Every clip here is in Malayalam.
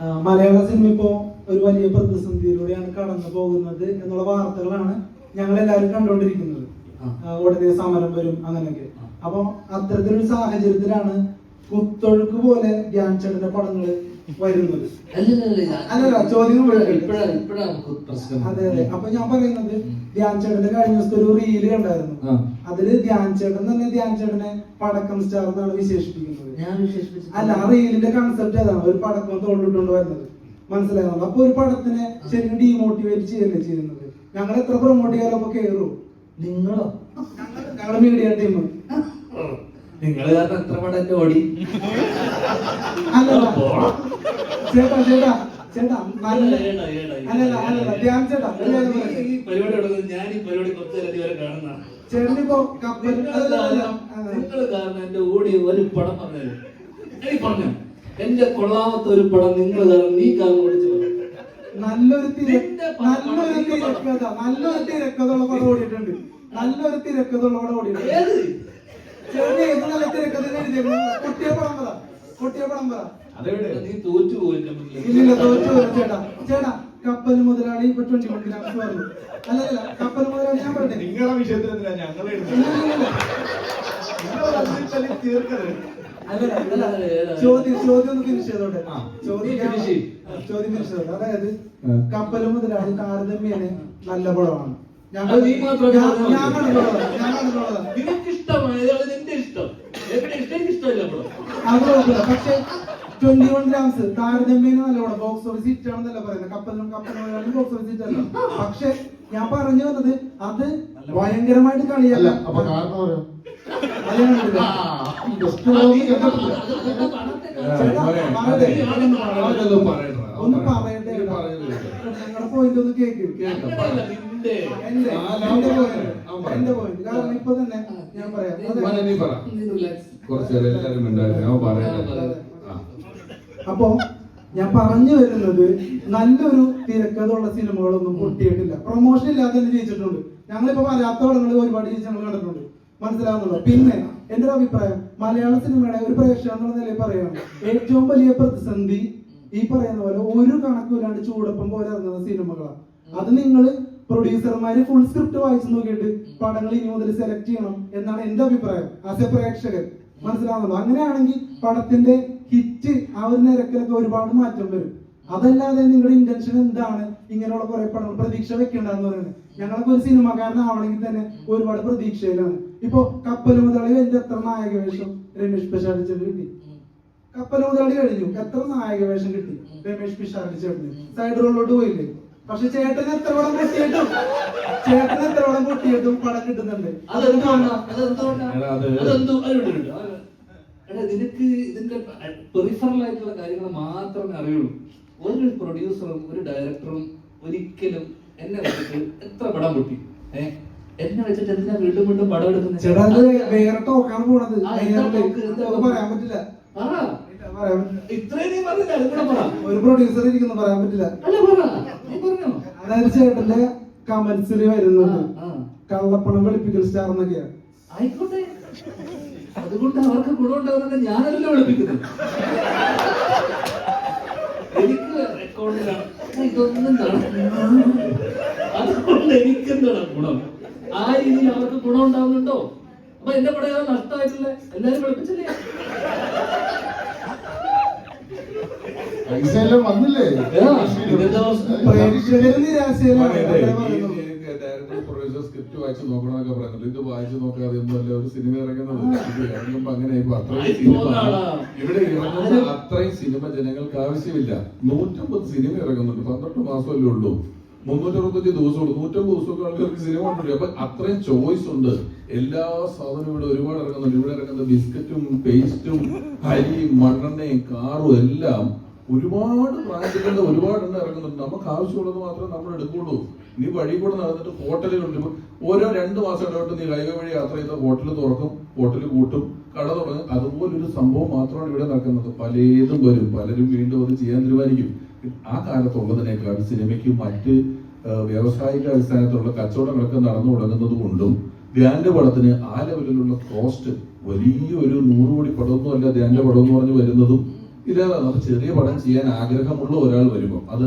മലയാള സിനിമ ഇപ്പോ ഒരു വലിയ പ്രതിസന്ധിയിലൂടെയാണ് കടന്നു പോകുന്നത് എന്നുള്ള വാർത്തകളാണ് ഞങ്ങൾ എല്ലാവരും കണ്ടുകൊണ്ടിരിക്കുന്നത് ഉടനെ സമരം വരും അങ്ങനെയൊക്കെ. അപ്പൊ അത്തരത്തിലൊരു സാഹചര്യത്തിലാണ് കുത്തൊഴുക്ക് പോലെ ധ്യാൻ ചേട്ടന്റെ പടങ്ങൾ വരുന്നത്. അല്ലല്ല, അതെ അതെ. അപ്പൊ ഞാൻ പറയുന്നത് ധ്യാൻ ചേട്ടന്റെ കഴിഞ്ഞ ദിവസത്തെ ഒരു റീൽ കണ്ടായിരുന്നു. അതിൽ ധ്യാൻ ചേട്ടൻ തന്നെ ധ്യാൻ ചേട്ടനെ പടക്കം സ്റ്റാർ എന്നാണ് വിശേഷിപ്പിക്കുന്നത്. അല്ല ആ റീലിന്റെ കൺസെപ്റ്റ് അതാണ് ഒരു പടക്കം തോണ്ടിട്ടുകൊണ്ട് വരുന്നത് മനസ്സിലാകുന്നത് അപ്പൊ ഒരു പടത്തിനെ ശരിക്കും ഡീമോട്ടിവേറ്റ് ചെയ്യല്ലേ ചെയ്യുന്നത്? ഞങ്ങൾ എത്ര പ്രൊമോട്ട് ചെയ്യാലും അപ്പൊ കേറും. നിങ്ങളോ? ഞങ്ങളുടെ മീഡിയ ടീം നിങ്ങൾ കാരണം എത്ര പടം ഓടി. പോടാ. ചേട്ടാ ചേട്ടാ ചേട്ടാ നല്ല ഏടാ, ഏടാ, ഏടാ. അല്ലല്ല അല്ലല്ല ധ്യാൻ ചേട്ടാ അല്ല, നീ ഈ പരിപാടി തുടങ്ങുന്നത് ഞാൻ ഈ പരിപാടി കുറച്ച് നേരം ഇതുവരെ കാണുന്ന ചേട്ടനിപ്പോ കപ്പൽ അല്ലല്ല, അല്ല, അല്ല. നിങ്ങൾ കാരണം എന്റെ ഓടി ഒരു പടം പറഞ്ഞു എനിക്ക് പറഞ്ഞു. എന്റെ കൊള്ളാമത്തെ ഒരു പടം നിങ്ങൾ കാരണം നീ കാരണം ഓടിച്ചു നല്ലൊരു നല്ലൊരു. തിരക്കഥ നല്ലൊരു തിരക്കഥയുള്ള പടം ഓടിയിട്ടുണ്ട്. നല്ലൊരു തിരക്കഥയുള്ള പടം ഓടിയിട്ടുണ്ട്. ഏത്? ചേട്ടൻ ഏത് നല്ല തിരക്കഥ കുട്ടിയെ പടം പറ. കുട്ടിയെ പടം പറ. നീ തോറ്റു പോയി മുന്നിൽ. ഇല്ലില്ല തോറ്റു പോയി. ചേട്ടാ ചേട്ടാ കപ്പൽ മുതലാളി ഇപ്പൊ ട്വന്റി വൺ ഗ്രാംസ് പറഞ്ഞു. അല്ലല്ല കപ്പൽ മുതലാളി ഞാൻ പറഞ്ഞേ നിങ്ങളുടെ വിഷയത്തിൽ അല്ലല്ല. ചോദ്യം ചോദ്യം ഒന്ന് ഫിനിഷ് ചെയ്തോട്ടെ. ആ. ചോദ്യം. ചോദ്യം ഫിനിഷ് ചെയ്തോട്ടെ. അതായത്. കപ്പൽ മുതലാളി താരതമ്യേന നല്ല പടമാണ് ഞങ്ങൾ ഇഷ്ടമാണ് ഇഷ്ടം. എനിക്ക് ഇഷ്ടമില്ല പക്ഷെ ട്വന്റി വൺ ഗ്രാംസ് താരതമ്യേന നല്ലോണം. ബോക്സ് ഓഫീസ് ഹിറ്റ് ആണെന്നല്ല പറയുന്നത് കപ്പലും കപ്പലും ബോക്സ് ഓഫീസ് ഹിറ്റ് അല്ല. പക്ഷെ ഞാൻ പറഞ്ഞു വന്നത് അത് ഭയങ്കരമായിട്ട് കളിയല്ല പറയാം. ഞാൻ. ഒന്ന് പറയട്ടെ. ഞങ്ങളുടെ പോയിന്റ് ഒന്ന് കേൾക്കും എന്റെ ഞാൻ പോയിന്റ് പറയാം. കാരണം ഇപ്പൊ തന്നെ ഞാൻ പറയാം. അതെ. മോനെ നീ പറ. നീ relax. കുറച്ച് നേരം എല്ലാവരും ഉണ്ടായിരുന്നു. അവൻ പറയട്ടെ. അതെ. ആ. അപ്പൊ ഞാൻ പറഞ്ഞു വരുന്നത് നല്ലൊരു തിരക്കഥയുള്ള സിനിമകളൊന്നും പൊട്ടിയിട്ടില്ല. പ്രൊമോഷൻ ഇല്ലാതെ തന്നെ ജയിച്ചിട്ടുണ്ട് ഞങ്ങളിപ്പോ വരാത്ത പടങ്ങൾ ഒരുപാട് ജയിച്ച് ഞങ്ങൾ കണ്ടിട്ടുണ്ട്. മനസ്സിലാവുന്നുള്ളൂ പിന്നെ എന്റെ ഒരു അഭിപ്രായം മലയാള സിനിമയുടെ ഒരു പ്രേക്ഷകൻ എന്നുള്ള നിലയിൽ പറയണം ഏറ്റവും വലിയ പ്രതിസന്ധി ഈ പറയുന്ന പോലെ ഒരു കണക്കൂലാണ്ട് ചൂടപ്പം പോലെ ഇറങ്ങുന്ന സിനിമകളാണ്. അത് നിങ്ങൾ പ്രൊഡ്യൂസർമാര് ഫുൾ സ്ക്രിപ്റ്റ് വായിച്ചു നോക്കിയിട്ട് പടങ്ങൾ ഇനി മുതൽ സെലക്ട് ചെയ്യണം എന്നാണ് എന്റെ അഭിപ്രായം ആസ് എ പ്രേക്ഷകൻ. മനസ്സിലാവുന്നത് അങ്ങനെയാണെങ്കിൽ പടത്തിന്റെ ഹിറ്റ് ആ ഒരു നിരക്കിലൊക്കെ ഒരുപാട് മാറ്റം വരും. അതല്ലാതെ നിങ്ങളുടെ ഇന്റൻഷൻ എന്താണ്? ഇങ്ങനെയുള്ള കുറെ പടങ്ങൾ പ്രതീക്ഷ വെക്കേണ്ടതെന്ന് പറയുന്നത്. ഞങ്ങളൊക്കെ ഒരു സിനിമക്കാരനാവണമെങ്കിൽ തന്നെ ഒരുപാട് പ്രതീക്ഷയിലാണ്. ഇപ്പൊ കപ്പൽ മുതലാളി കഴിഞ്ഞ എത്ര നായക വേഷം രമേഷ് പിഷാടിച്ചേട്ടന് കിട്ടി? കപ്പൽ മുതലാളി കഴിഞ്ഞു. എത്ര നായക വേഷം കിട്ടി? രമേഷ് പിഷാടി കഴിഞ്ഞു സൈഡ് റോളിലോട്ട് പോയില്ലേ? പക്ഷെ ചേട്ടൻ എത്ര പടം പൊട്ടിയിട്ടും ചേട്ടൻ എത്ര പടം പൊട്ടിയിട്ടും പടം കിട്ടുന്നുണ്ട്. അതെന്താണ്? അതെന്തുകൊണ്ടാ? അതെന്തോ? അത് അതെന്തു? എടാ, നിനക്ക് ഇതിന്റെ പെറിഫറൽ ആയിട്ടുള്ള കാര്യങ്ങൾ മാത്രമേ അറിയുള്ളൂ. ഒരു പ്രൊഡ്യൂസറും ഒരു ഡയറക്ടറും ഒരിക്കലും എന്നെ വെച്ചിട്ട് എത്ര പടം പൊട്ടി. ഏഹ് എന്നെ വെച്ചിട്ട് എന്തിനാ വീണ്ടും വീണ്ടും പടം എടുക്കുന്നത്. ഇത്രയും നീ പറഞ്ഞില്ല അത് കൂടെ പറ. ഒരു പ്രൊഡ്യൂസർ ഇരിക്കുന്നു പറയാൻ പറ്റില്ല. അല്ല പറ. നീ പറഞ്ഞോ. അതായത് ചേട്ടന്റെ കമന്റ്സിൽ വരുന്നത്. കള്ളപ്പണം വെളുപ്പിക്കൽ സ്റ്റാർ എന്നൊക്കെയാണ് ആയിക്കോട്ടെ. അതുകൊണ്ട് അവർക്ക് ഗുണമുണ്ടാകുന്നത് ഞാനല്ല വിളിപ്പിക്കുന്നത്. എനിക്ക് അതുകൊണ്ട് ഇതൊന്നും എന്താണ് അതുകൊണ്ട് എനിക്കെന്താണ് ഗുണം? ആ രീതിയിൽ അവർക്ക് ഗുണം ഉണ്ടാവുന്നുണ്ടോ അപ്പൊ എന്റെ പടം ഏതാ നഷ്ടമായിട്ടില്ല. എല്ലാരും വിളിപ്പിച്ചില്ലേ? പൈസ എല്ലാം വന്നില്ലേ വായിച്ച് നോക്കണമെന്നൊക്കെ പറയുന്നുണ്ട്. ഇത് വായിച്ചു നോക്കാതെ ഒന്നുമല്ല ഒരു സിനിമ ഇറങ്ങുന്നത്. ഇത് ഇറങ്ങുമ്പോ അങ്ങനെ ഇപ്പൊ അത്രയും സിനിമ ഇവിടെ ഇറങ്ങുന്ന അത്രയും സിനിമ ജനങ്ങൾക്ക് ആവശ്യമില്ല. നൂറ്റമ്പത് സിനിമ ഇറങ്ങുന്നുണ്ട്. പന്ത്രണ്ട് മാസമല്ലേ ഉള്ളൂ. മുന്നൂറ്ററുപത്തഞ്ച് ദിവസമുണ്ട് നൂറ്റമ്പത് ദിവസമൊക്കെ ആൾക്കാർക്ക് സിനിമ ഉണ്ടല്ലോ അപ്പൊ അത്രയും ചോയ്സ് ഉണ്ട്. എല്ലാ സാധനവും ഇവിടെ ഒരുപാട് ഇറങ്ങുന്നുണ്ട്. ഇവിടെ ഇറങ്ങുന്ന ബിസ്ക്കറ്റും പേസ്റ്റും അരിയും മണ്ണെണ്ണയും കാറും എല്ലാം ഒരുപാട് ബ്രാൻഡുകളുടെ ഒരുപാട് എണ്ണം ഇറങ്ങുന്നുണ്ട്. നമുക്ക് ആവശ്യമുള്ളത് മാത്രമേ നമ്മൾ എടുക്കുള്ളൂ. നീ വഴി കൂടെ നടന്നിട്ട് ഹോട്ടലിലുണ്ട് ഓരോ രണ്ട് മാസം ഇടപെട്ട് നീ ഹൈവേ വഴി യാത്ര ചെയ്ത ഹോട്ടൽ തുറക്കും ഹോട്ടൽ കൂട്ടും കട തുടങ്ങും അതുപോലൊരു സംഭവം മാത്രമാണ് ഇവിടെ നടക്കുന്നത്. പലതും വരും. പലരും വീണ്ടും അത് ചെയ്യാൻ തീരുമാനിക്കും. ആ കാലത്തുള്ളതിനേക്കാൾ സിനിമയ്ക്ക് മറ്റ് വ്യാവസായിക അടിസ്ഥാനത്തിലുള്ള കച്ചവടങ്ങളൊക്കെ നടന്നു തുടങ്ങുന്നത് കൊണ്ടും ധ്യാന്റെ പടത്തിന് ആ ലെവലിലുള്ള കോസ്റ്റ് വലിയ ഒരു നൂറ് കോടി പടമൊന്നും അല്ല ധ്യാന്റെ പടം എന്ന് പറഞ്ഞ് വരുന്നതും. ഇല്ലാതാണ് അപ്പൊ ചെറിയ പടം ചെയ്യാൻ ആഗ്രഹമുള്ള ഒരാൾ വരുമ്പോൾ അത്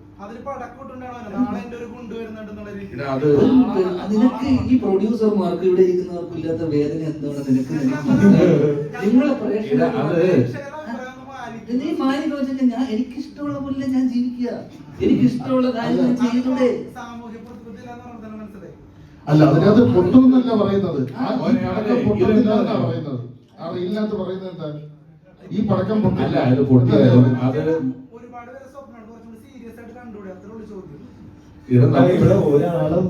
അത് നിനക്ക് ഈ പ്രൊഡ്യൂസർമാർക്ക് ഇവിടെ ഇരിക്കുന്നവർക്ക് ഇല്ലാത്ത വേദന എന്താണ്? നിനക്ക് നിങ്ങളെ പ്രേക്ഷകർ. നീ ഞാൻ എനിക്ക് ഇഷ്ടമുള്ള പോലെ ഞാൻ ജീവിക്കുക. എനിക്ക് ഇഷ്ടമുള്ള കാര്യങ്ങൾ ഞാൻ ചെയ്തൂടെ. അല്ല അതിനകത്ത് പൊട്ടുന്നല്ല പറയുന്നത്. പൊട്ടുന്നില്ല പറയുന്നത്. ആ റീലിനകത്ത് പറയുന്നത് എന്താ? ഈ പടക്കം പൊട്ടില്ല അല്ല അത് പൊട്ടിയാലും അത് ഒരുപാട് പേര് സ്വപ്നമാണ് കുറച്ചുകൂടി സീരിയസ് ആയിട്ട് കണ്ടുകൂടെ അത്രേ ഉള്ളൂ ചോദ്യം ഇത് അല്ല, നമ്മൾ- ഇവിടെ ഒരാളും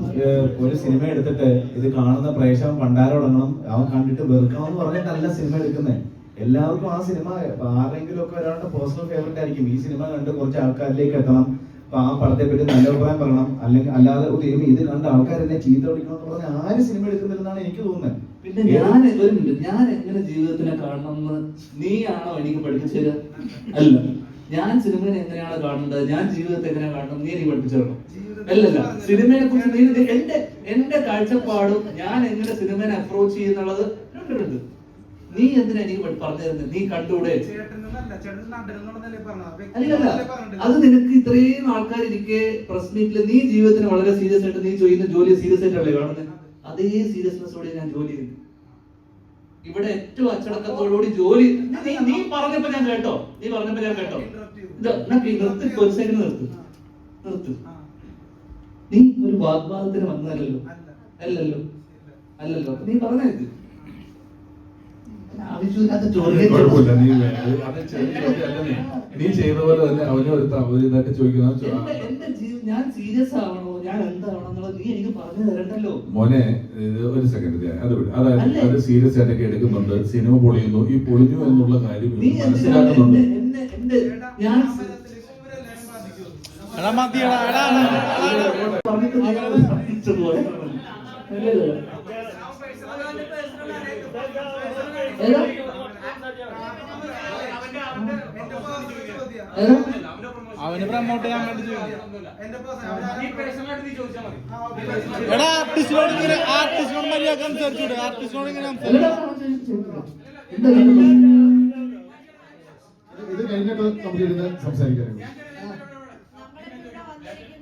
ഒരു സിനിമ എടുത്തിട്ട് ഇത് കാണുന്ന പ്രേക്ഷകൻ പണ്ടാരോടങ്ങണം അവൻ കണ്ടിട്ട് വെറുക്കണം എന്ന് പറഞ്ഞിട്ടല്ല സിനിമ എടുക്കുന്നത് എല്ലാവർക്കും ആ സിനിമ ആരെങ്കിലും ഒക്കെ ഒരാളുടെ പേഴ്സണൽ ഫേവറേറ്റ് ആയിരിക്കും. ഈ സിനിമ കണ്ട് കുറച്ച് ആൾക്കാരിലേക്ക് എത്തണം. അപ്പൊ ആ പടത്തെ പറ്റി നല്ല അഭിപ്രായം പറയണം. അല്ലെങ്കിൽ അല്ലാതെ "ഓ, ദൈവമേ, ഇത് കണ്ട ആൾക്കാർ എന്നെ ചീത്ത വിളിക്കണം എന്ന് പറഞ്ഞാൽ ആര് സിനിമ എടുക്കുന്നില്ലെന്നാണ് എനിക്ക് തോന്നുന്നത്. പിന്നെ ഞാൻ ഞാൻ എങ്ങനെ ജീവിതത്തിനെ കാണണം എന്ന് നീയാണോ എനിക്ക് പഠിപ്പിച്ചു തരാ അല്ല. ഞാൻ സിനിമയെ എങ്ങനെയാണ് കാണേണ്ടത്? ഞാൻ ജീവിതത്തെ എങ്ങനെയാണ് കാണണം നീ എനിക്ക് പഠിപ്പിച്ചു തരണം. അല്ലല്ല സിനിമയെ കുറിച്ച് നീ എന്റെ എന്റെ കാഴ്ചപ്പാടും ഞാൻ എങ്ങനെ സിനിമയെ അപ്രോച്ച് ചെയ്യുന്നുള്ളത് രണ്ടുണ്ട്. നീ എന്തിനാ എനിക്ക് പറഞ്ഞു തരുന്നത്? നീ കണ്ടൂടെ അല്ലല്ല അത് നിനക്ക് ഇത്രയും ആൾക്കാർ ഇരിക്കെ പ്രസ് നീ ജീവിതത്തിന് വളരെ സീരിയസ് ആയിട്ട് നീ ചെയ്യുന്ന ജോലി സീരിയസ് ആയിട്ടല്ലേ കാണുന്നത് അതേ സീരിയസ്നെസ്സോടെ ഞാൻ ജോലി ചെയ്യുന്നു. ഇവിടെ ഏറ്റവും അച്ചടക്കത്തോടുകൂടി ജോലി നീ പറഞ്ഞപ്പോ ഞാൻ കേട്ടോ. നീ പറഞ്ഞപ്പോ ഞാൻ കേട്ടോ. നിർത്തി നിർത്തു. നിർത്ത്. നീ ഒരു വാഗ്വാദത്തിന് വന്നതല്ലോ അല്ല. അല്ലല്ലോ? അല്ലല്ലോ നീ പറഞ്ഞത് നീ ചെയ്ത പോലെ തന്നെ അവനെ ഒരു ഇതായിട്ട് ചോദിക്കുന്ന എന്റെ എന്റെ ഞാൻ സീരിയസ് ആവണോ? ഞാൻ എന്താവണോ എന്നുള്ളത് നീ എനിക്ക് പറഞ്ഞു തരണ്ടല്ലോ. മോനെ ഒരു സെക്കൻഡ് അത് അതായത്? അത് സീരിയസ് ആയിട്ടൊക്കെ എടുക്കുന്നുണ്ട്. സിനിമ പൊളിയുന്നു. ഈ പൊളിഞ്ഞു എന്നുള്ള കാര്യം മനസ്സിലാക്കുന്നുണ്ട്. ഞാൻ അമ്പലത്തിലേക്ക് ഇവരെല്ലാരും ബാധിക്കും. പറഞ്ഞിട്ട് നീ അത് പഠിച്ചു പോയത്. അല്ലല്ലോ. ഏതാ? ഏതാ? അവന് പ്രമോട്ട് ചെയ്യാൻ വേണ്ടി. എടാ ആർട്ടിസ്റ്റിനോട് ഇങ്ങനെ ആർട്ടിസ്റ്റിനോട് മര്യാദ സംസാരിച്ചൂടെ ആർട്ടിസ്റ്റിനോട് ഇങ്ങനെ? ഇത് കഴിഞ്ഞിട്ട് നമുക്ക് ഇരുന്ന് സംസാരിക്കാം ആ. അല്ല പിന്നെ എടാ, ആ റീൽ ഉൾപ്പെടെ എല്ലാം കോമഡി ആയിട്ട് തന്നെയാണ് പറയുന്നത്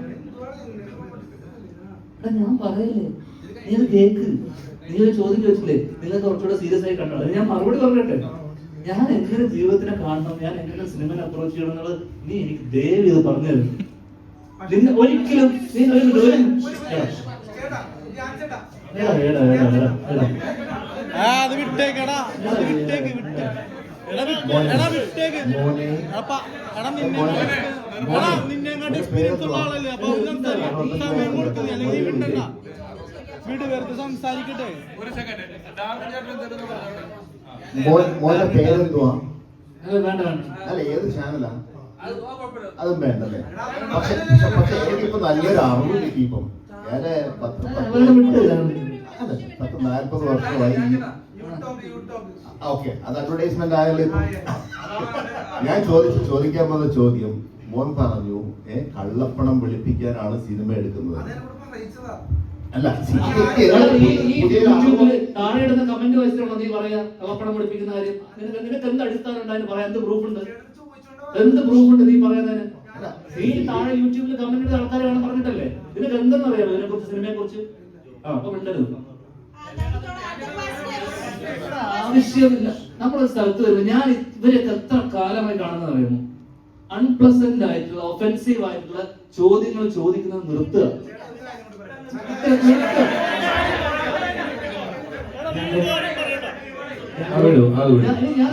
എടാ ഞാൻ പറയല്ലേ? നീ അത് കേക്ക്. നീ ഒരു ചോദ്യം ചോദിച്ചില്ലേ? നിങ്ങൾ കുറച്ചുകൂടെ സീരിയസ് ആയി കണ്ടോ? ഞാൻ മറുപടി പറഞ്ഞിട്ടെ. ഞാൻ എങ്ങനെ ജീവിതത്തിനെ കാണണം? ഞാൻ എങ്ങനെ സിനിമനെ അപ്രോച്ച് ചെയ്യണം എന്നുള്ളത് നീ എനിക്ക് ദയവ് ഇത് പറഞ്ഞു തരും നിന്നെ ഒരിക്കലും നീ ഒരു. അത് വിട്ടേക്കടാ അത് വിട്ടേക്ക് വിട്ടേ. എടാ വിട്ടേക്ക്. എടാ നിന്നെ എക്സ്പീരിയൻസ് ഉള്ള ആളല്ലേ? അപ്പൊ സമയം കൊടുക്കുന്നത് അല്ലെങ്കിൽ നീ വിട്ടണ്ട വീട് വെറുതെ സംസാരിക്കട്ടെ. മോൻ മോന്റെ പേരെന്തുവാ? അത് വേണ്ട വേണ്ട. അല്ല ഏത് ചാനലാ അതും വേണ്ടല്ലേ പക്ഷെ പക്ഷെ എനിക്കിപ്പോ നല്ലൊരു അറിവ് കിട്ടി ഇപ്പം. ഞാൻ പത്ത് ആ, പത്ത് വേണ്ട അല്ല പത്ത് നാല്പത് വർഷമായി. YouTube YouTube okay. അത് അഡ്വർടൈസ്മെന്റ് ആയല്ലോ ഇപ്പം ഞാൻ ചോദിച്ചു ചോദിക്കാൻ വന്ന ചോദ്യം. മോൻ പറഞ്ഞു ഏ കള്ളപ്പണം വെളുപ്പിക്കാനാണ് സിനിമ എടുക്കുന്നത്. അല്ല കമന്റ് നീ പറയാ കള്ളപ്പണം കാര്യം. നിനക്ക് എന്ത് അടിസ്ഥാനം പ്രൂഫ് ഉണ്ട് എന്ത് പ്രൂഫ് ഉണ്ട് നീ പറയുന്നതിന്? നീ താഴെ യൂട്യൂബിൽ കമന്റ് ചെയ്ത ആൾക്കാരാണ് പറഞ്ഞിട്ടല്ലേ? നിനക്ക് എന്തെന്ന് അറിയാമോ ഇതിനെ കുറിച്ച് സിനിമയെ കുറിച്ച് ആ അപ്പൊ മിണ്ടരുത്. ആവശ്യമില്ല. നമ്മളൊരു സ്ഥലത്ത് വരുമ്പോ ഞാൻ ഇവരെയൊക്കെ എത്ര കാലമായി കാണുന്നത് അറിയുമോ? അൺപ്ലസന്റ് ആയിട്ടുള്ള ഒഫൻസീവ് ആയിട്ടുള്ള ചോദ്യങ്ങൾ ചോദിക്കുന്നത് നിർത്തുക.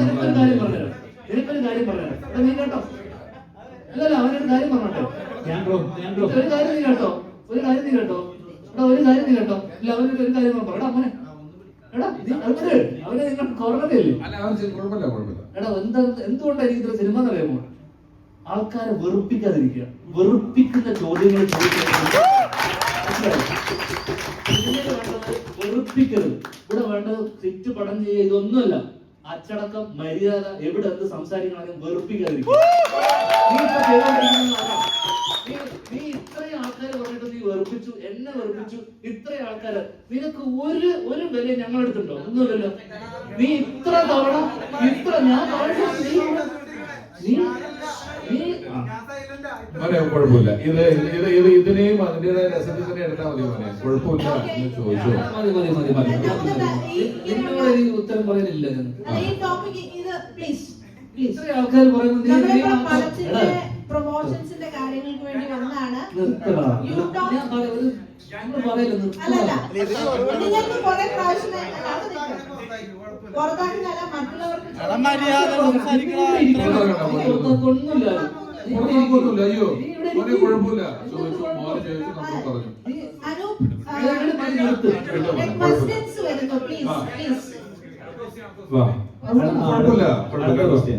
എന്തുകൊണ്ടായിരിക്കും കാര്യം പറഞ്ഞുതരാം. നിനക്കൊരു കാര്യം പറഞ്ഞുതരാം. എടാ, നീ കേട്ടോ. അല്ലല്ല അവനൊരു കാര്യം പറഞ്ഞോട്ടെ. ഒരു കാര്യം നീ കേട്ടോ. ഒരു കാര്യം നീ കേട്ടോ. എടാ ഒരു കാര്യം നീ കേട്ടോ. ഇല്ല അവനൊരു ഒരു കാര്യം പറഞ്ഞു എടാ മോനെ. എടാ നീ അവന് നിങ്ങൾ എന്താ എന്തുകൊണ്ടാണ് എനിക്ക് ഇത്ര സിനിമ എന്നറിയാമോ? ആൾക്കാരെ വെറുപ്പിക്കാതിരിക്കുക. വെറുപ്പിക്കുന്ന ചോദ്യങ്ങൾ വെറുപ്പിക്കരുത്. ഇവിടെ വേണ്ടത് തെറ്റ് പടം ചെയ്യുക ഇതൊന്നുമല്ല. അച്ചടക്കം മര്യാദ എവിടെ എന്ത് സംസാരിക്കണമെങ്കിലും വെറുപ്പിക്കാതിരിക്കുക. നീ ഇത്രയും ആൾക്കാർ പറഞ്ഞിട്ട് നീ വെറുപ്പിച്ചു എന്നെ വെറുപ്പിച്ചു ഇത്രയും ആൾക്കാര്. നിനക്ക് ഒരു ഒരു വില ഞങ്ങളെടുത്തുണ്ടോ ഒന്നുമില്ലല്ലോ നീ ഇത്ര തവണ ഇത്ര ഞാൻ നീ. മോനെ കുഴപ്പമില്ല. ഇത് ഇത് ഇത് ഇതിനെയും അതിന്റേതായ രസത്തിൽ തന്നെ എടുത്താൽ മതി മോനെ. കുഴപ്പമില്ല. എന്ന് ചോദിച്ചു. മതി മതി മതി മതി. നിന്നോട് എനിക്ക് ഉത്തരം പറയാനില്ല ഞാൻ ഈ ടോപ്പിക് ഇത് പ്ലീസ് പ്ലീസ് ഇത്രയും ആൾക്കാർ പറയുന്നത് പ്രൊമോഷൻസിന്റെ കാര്യങ്ങൾക്ക് വേണ്ടി. നിങ്ങൾക്ക് കുറെ പ്രാവശ്യം. പുറത്താക്കുന്നതല്ല മറ്റുള്ളവർക്ക് കുഴപ്പമൊന്നുമില്ല അയ്യോ. മോനെ. കുഴപ്പമില്ല. ചോദിച്ചു മോനെ ചോദിച്ചു നമ്മൾ പറഞ്ഞു. കുഴപ്പമില്ല കുഴപ്പമില്ല.